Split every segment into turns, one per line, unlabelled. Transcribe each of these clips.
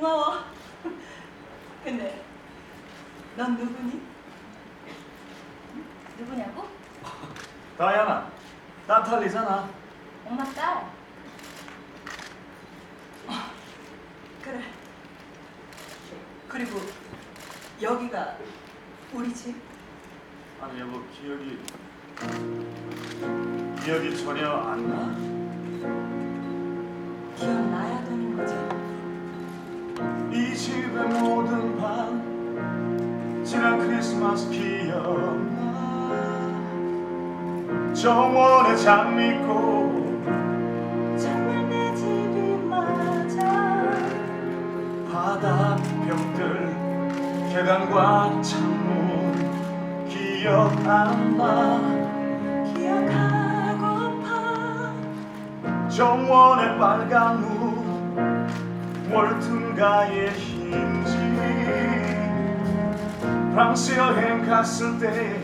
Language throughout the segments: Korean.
고마워. 근데 넌 누구니?
누구냐고?
다이아나, 나탈리잖아.
엄마 딸.
그래. 그리고 여기가 우리 집.
아니 여보 기억이 기억이 전혀 안 나?
기억나야
모든 밤 지난 크리스마스 기억나 정원의 장미꽃
정말 내 집이 맞아.
바닥 벽들 계단과 창문 기억 안나
기억하고파.
정원의 빨간 눈 월등가의 흰지. 프랑스 여행 갔을 때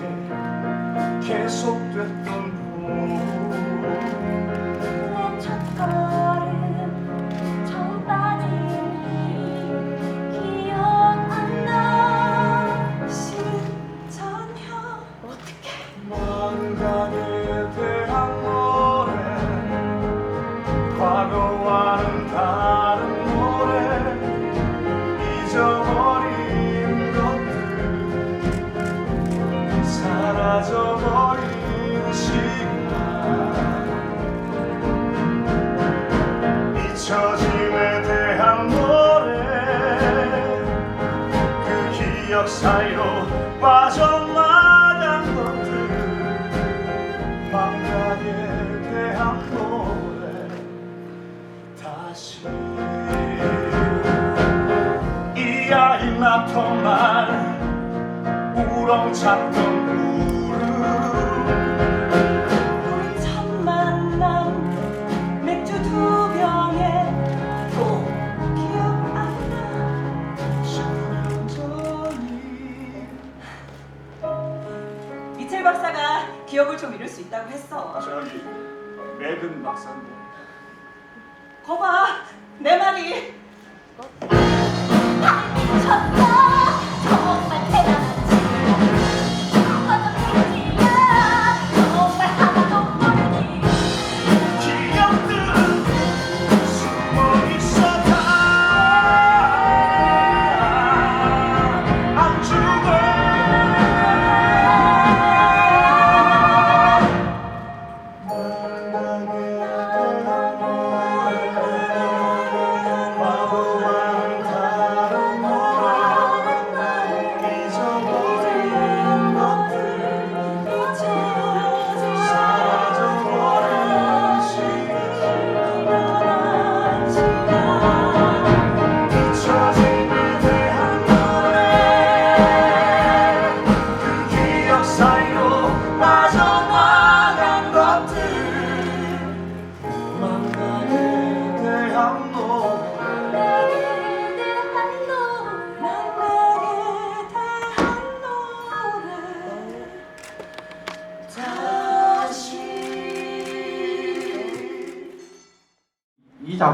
계속됐던 봄 사이로 빠져나간 것들 망각에 대한 노래 다시 이 아이 낳던 날 우렁찼던
있다고 했어.
저기 맥은 박사인데
거봐, 내 말이.
미쳤다.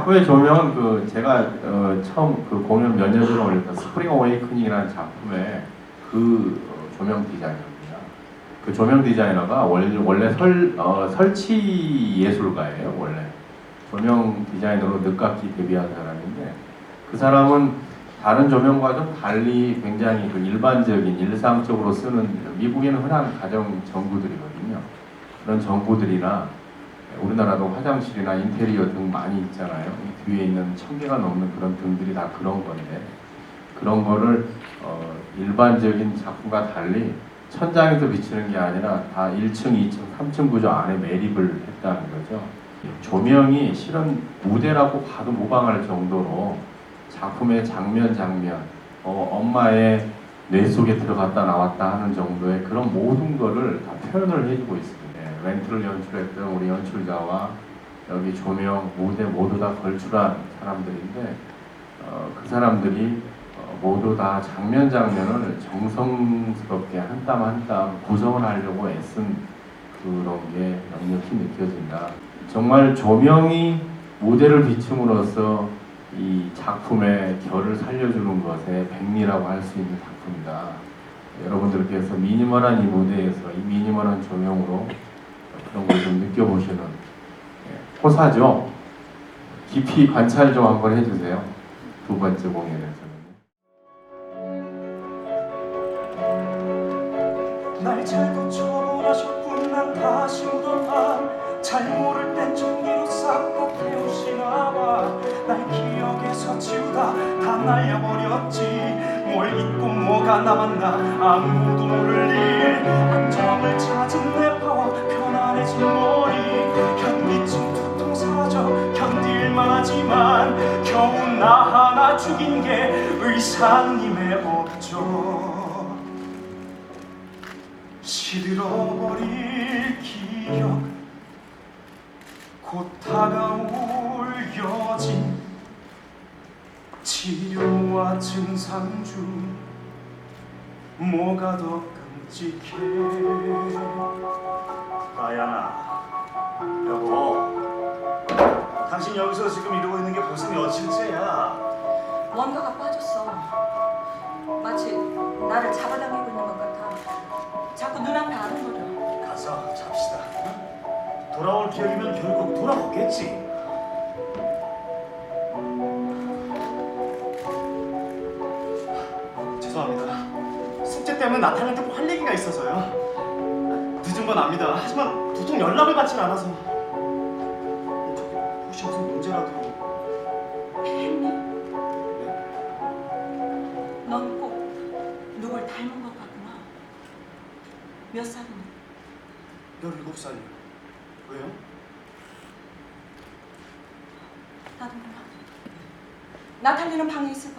작품의 조명은 그 제가 어, 처음 그 공연 몇 년 전에 올렸던 스프링 어웨이크닝이라는 작품의 그 어, 조명 디자이너입니다. 그 조명 디자이너가 원래 원래 설 어, 설치 예술가예요 원래 조명 디자이너로 늦깎이 데뷔한 사람인데 그 사람은 다른 조명과 좀 달리 굉장히 그 일반적인 일상적으로 쓰는 미국에는 흔한 가정 전구들이거든요. 그런 전구들이나 우리나라도 화장실이나 인테리어 등 많이 있잖아요. 이 뒤에 있는 천 개가 넘는 그런 등들이 다 그런 건데 그런 거를 어, 일반적인 작품과 달리 천장에서 비치는 게 아니라 다 1층, 2층, 3층 구조 안에 매립을 했다는 거죠. 조명이 실은 무대라고 봐도 무방할 정도로 작품의 장면 장면, 어, 엄마의 뇌 속에 들어갔다 나왔다 하는 정도의 그런 모든 거를 다 표현을 해주고 있습니다. 예, 멘트를 연출했던 우리 연출자와 여기 조명, 무대 모두 다 걸출한 사람들인데 어, 그 사람들이 어, 모두 다 장면 장면을 정성스럽게 한 땀 한 땀 구성을 하려고 애쓴 그런 게 역력히 느껴진다. 정말 조명이 무대를 비춤으로써 이 작품의 결을 살려주는 것에 백미라고 할 수 있는 작품이다. 여러분들께서 미니멀한 이 무대에서 이 미니멀한 조명으로 그런 걸 좀 느껴보시는 예, 호사죠. 깊이 관찰 좀 한번 해주세요. 두 번째 공연에서는.
날 잘도 처분하셨군 난 다시 묻어간 잘 모를 땐 전기로 싹다 태우시나 봐날 기억에서 지우다 다 날려버렸지 뭘 잊고 뭐가 남았나 아무도 모를 일 안정을 찾 은내 파워 편안해진 머리. 현기증 두통 사라져 견딜만 하지만 겨우 나 하나 죽인 게 의사님의 업죠 시들어버릴 기억 곧 다가올 여진. 치료와 증상 중 뭐가 더 끔찍해 다야나 여보 당신 여기서 지금 이러고 있는 게 벌써 며칠째야
뭔가가 빠졌어. 마치 나를 잡아당기고 있는 것 같아. 자꾸 눈앞에 안 오거든.
가서 잡시다 응? 돌아올 기억이면 결국 돌아오겠지 얘기가 있어서요 늦은 건 압니다 하지만 도통 연락을 받질 않아서 혹시 무슨 문제라도
혜미? 넌꼭 누굴 닮은 것 같구나. 몇 살이니?
17살이요 왜요?
나도 몰라. 나탈리는 방에 있을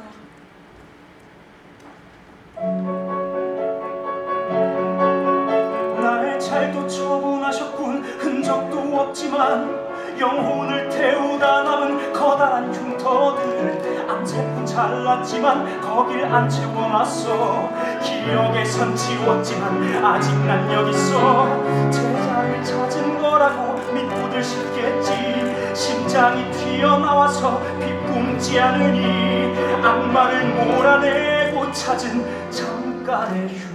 날 잘도 처분하셨군. 흔적도 없지만 영혼을 태우다 남은 커다란 흉터들. 암세뿐 잘랐지만 거길 안 채워놨어. 기억에선 지웠지만 아직 난 여기 있어. 제자를 찾은 거라고 믿고들 싶겠지. 심장이 튀어나와서 비꿈지 않으니 악마를 몰아내고 찾은 잠깐의 휴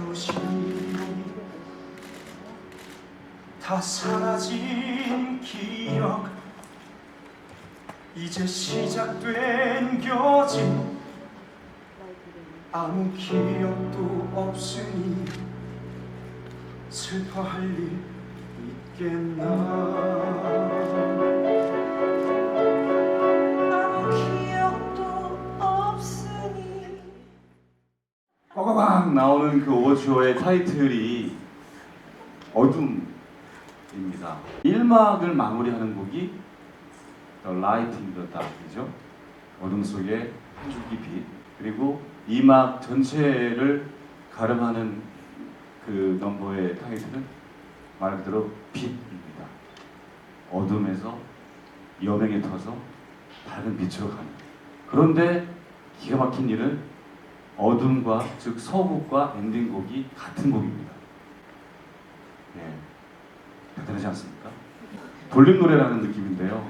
다 사라진 기억. 이제 시작된 겨진. 아무 기억도 없으니 슬퍼할 일 있겠나.
아무 기억도 없으니.
꽝꽝꽝 나오는 그 오버추어의 타이틀이 어둠 입니다. 1막을 마무리하는 곡이 The Light in the Dark이죠. 어둠 속에 한 줄기 빛. 그리고 2막 전체를 가름하는 그 넘버의 타이틀은 말 그대로 빛입니다. 어둠에서 여명에 터서 밝은 빛으로 가는. 그런데 기가 막힌 일은 어둠과 즉 서곡과 엔딩곡이 같은 곡입니다. 예, 대단하지 않습니까? 볼륨 노래라는 느낌인데요.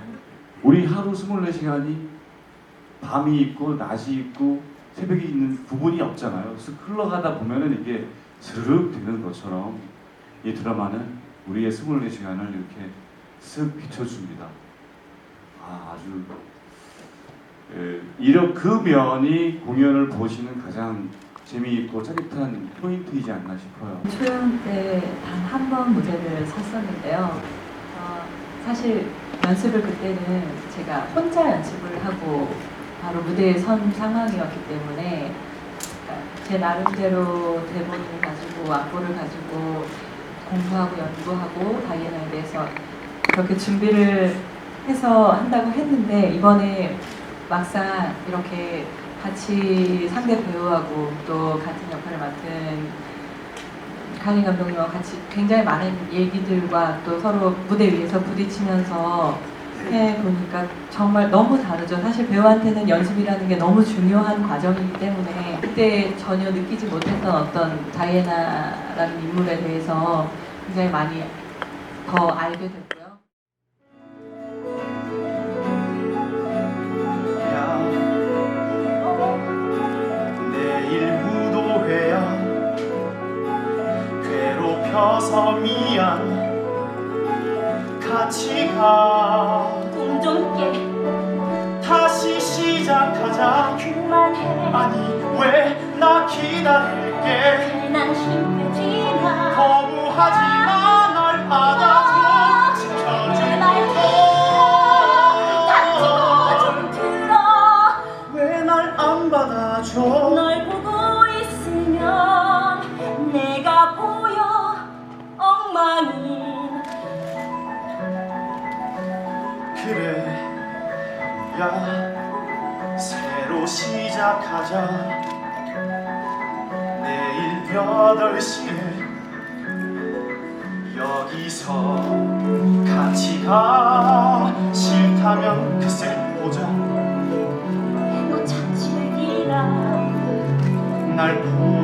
우리 하루 24시간이 밤이 있고 낮이 있고 새벽이 있는 구분이 없잖아요. 그래서 흘러가다 보면은 이게 스르륵 되는 것처럼 이 드라마는 우리의 24시간을 이렇게 쓱 비춰줍니다. 아, 아주 예, 이런 그 면이 공연을 보시는 가장 재미있고 짜릿한 포인트이지 않나 싶어요.
초연 때 단 한 번 무대를 섰었는데요. 어, 사실 연습을 그때는 제가 혼자 연습을 하고 바로 무대에 선 상황이었기 때문에 그러니까 제 나름대로 대본을 가지고 악보를 가지고 공부하고 연구하고 다이애나에 대해서 그렇게 준비를 해서 한다고 했는데 이번에 막상 이렇게 같이 상대 배우하고 또 같은 역할을 맡은 강희 감독님과 같이 굉장히 많은 얘기들과 또 서로 무대 위에서 부딪히면서 해 보니까 정말 너무 다르죠. 사실 배우한테는 연습이라는 게 너무 중요한 과정이기 때문에 그때 전혀 느끼지 못했던 어떤 다이애나라는 인물에 대해서 굉장히 많이 더 알게 됐고
서미안 같이 가.
우리가
새로 시작하자. 내일 8시에 여기서 같이 가. 싫다면 글쎄 보자. 날 보고